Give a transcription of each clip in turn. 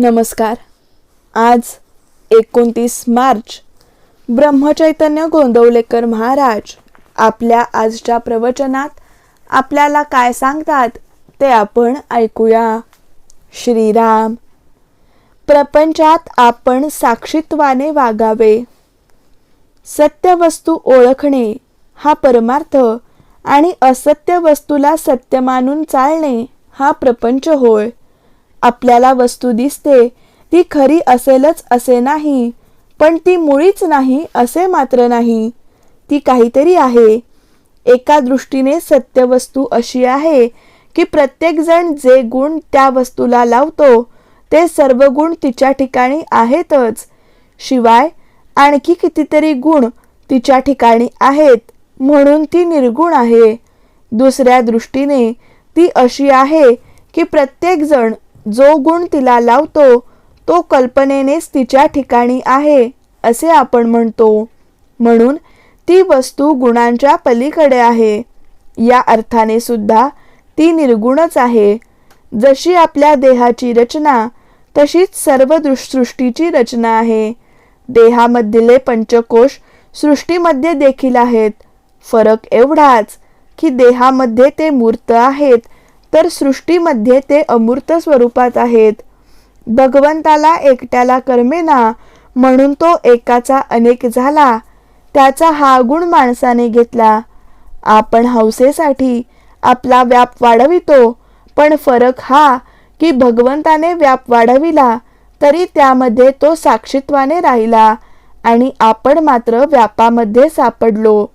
नमस्कार. आज एकोणतीस मार्च ब्रह्मचैतन्य गोंदवलेकर महाराज आपल्या आजच्या प्रवचनात आपल्याला काय सांगतात ते आपण ऐकूया. श्रीराम प्रपंचात आपण साक्षीत्वाने वागावे. सत्य वस्तू ओळखणे हा परमार्थ आणि असत्य वस्तूला सत्य मानून चालणे हा प्रपंच होय. आपल्याला वस्तू दिसते ती खरी असेलच असे नाही पण ती मुळीच नाही असे मात्र नाही. ती काहीतरी आहे. एका दृष्टीने सत्य वस्तू अशी आहे की प्रत्येकजण जे गुण त्या वस्तूला लावतो ते सर्व गुण तिच्या ठिकाणी आहेतच. शिवाय आणखी कितीतरी गुण तिच्या ठिकाणी आहेत म्हणून ती निर्गुण आहे. दुसऱ्या दृष्टीने ती अशी आहे की प्रत्येकजण जो गुण तिला लावतो तो कल्पनेनेच तिच्या ठिकाणी आहे असे आपण म्हणतो. म्हणून ती वस्तू गुणांच्या पलीकडे आहे. या अर्थाने सुद्धा ती निर्गुणच आहे. जशी आपल्या देहाची रचना तशीच सर्व दृश- सृष्टीची रचना आहे. देहामधले पंचकोश सृष्टीमध्ये देखील आहेत. फरक एवढाच की देहामध्ये ते मूर्त आहेत तर सृष्टीमध्ये ते अमूर्त स्वरूपात आहेत. भगवंताला एकट्याला कर्मेना म्हणून तो एकाचा अनेक झाला. त्याचा हा गुण माणसाने घेतला. आपण हौसेसाठी आपला व्याप वाढवितो पण फरक हा की भगवंताने व्याप वाढविला तरी त्यामध्ये तो साक्षित्वाने राहिला आणि आपण मात्र व्यापामध्ये सापडलो.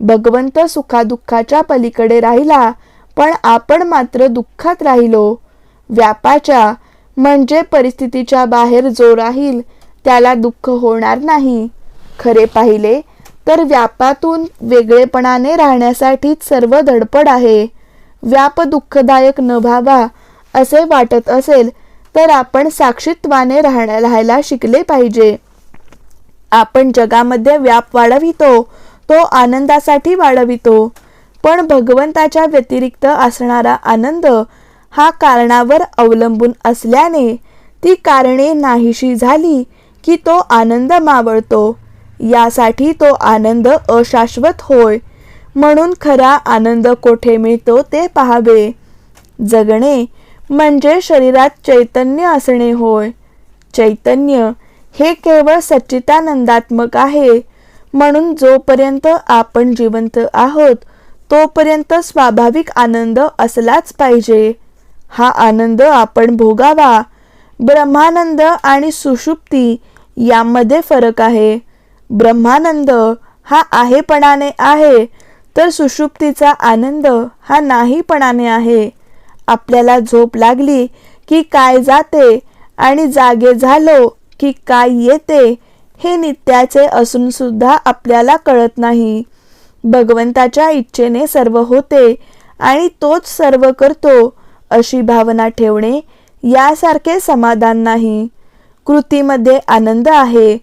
भगवंत सुखादुःखाच्या पलीकडे राहिला पण आपण मात्र दुःखात राहिलो. व्यापाच्या म्हणजे परिस्थितीच्या बाहेर जो राहील त्याला दुःख होणार नाही. खरे पाहिले तर व्यापातून वेगळेपणाने राहण्यासाठीच सर्व धडपड आहे. व्याप दुःखदायक न व्हावा असे वाटत असेल तर आपण साक्षीत्वाने राहण्या राहायला शिकले पाहिजे. आपण जगामध्ये व्याप वाढवितो तो आनंदासाठी वाढवितो. पण भगवंताच्या व्यतिरिक्त असणारा आनंद हा कारणावर अवलंबून असल्याने ती कारणे नाहीशी झाली की तो आनंद मावळतो. यासाठी तो आनंद अशाश्वत होय. म्हणून खरा आनंद कोठे मिळतो ते पाहावे. जगणे म्हणजे शरीरात चैतन्य असणे होय. चैतन्य हे केवळ सच्चितानंदात्मक आहे. म्हणून जोपर्यंत आपण जिवंत आहोत तोपर्यंत स्वाभाविक आनंद असलाच पाहिजे. हा आनंद आपण भोगावा. ब्रह्मानंद आणि सुषुप्ती यामध्ये फरक आहे. ब्रह्मानंद हा आहेपणाने आहे तर सुषुप्तीचा आनंद हा नाहीपणाने आहे. आपल्याला झोप लागली की काय जाते आणि जागे झालो की काय येते हे नित्याचे असून सुद्धा आपल्याला कळत नाही. भगवंताच्या इच्छेने सर्व होते आणि तोच सर्व करतो अशी भावना ठेवणे यासारखे समाधान नाही. कृतीमध्ये आनंद आहे.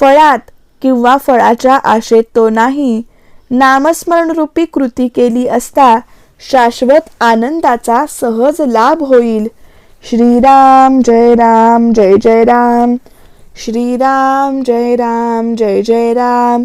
फळात किंवा फळाच्या आशेत तो नाही. नामस्मरणरूपी कृती केली असता शाश्वत आनंदाचा सहज लाभ होईल. श्रीराम जय राम जय जय राम. श्रीराम जय राम जय जय राम.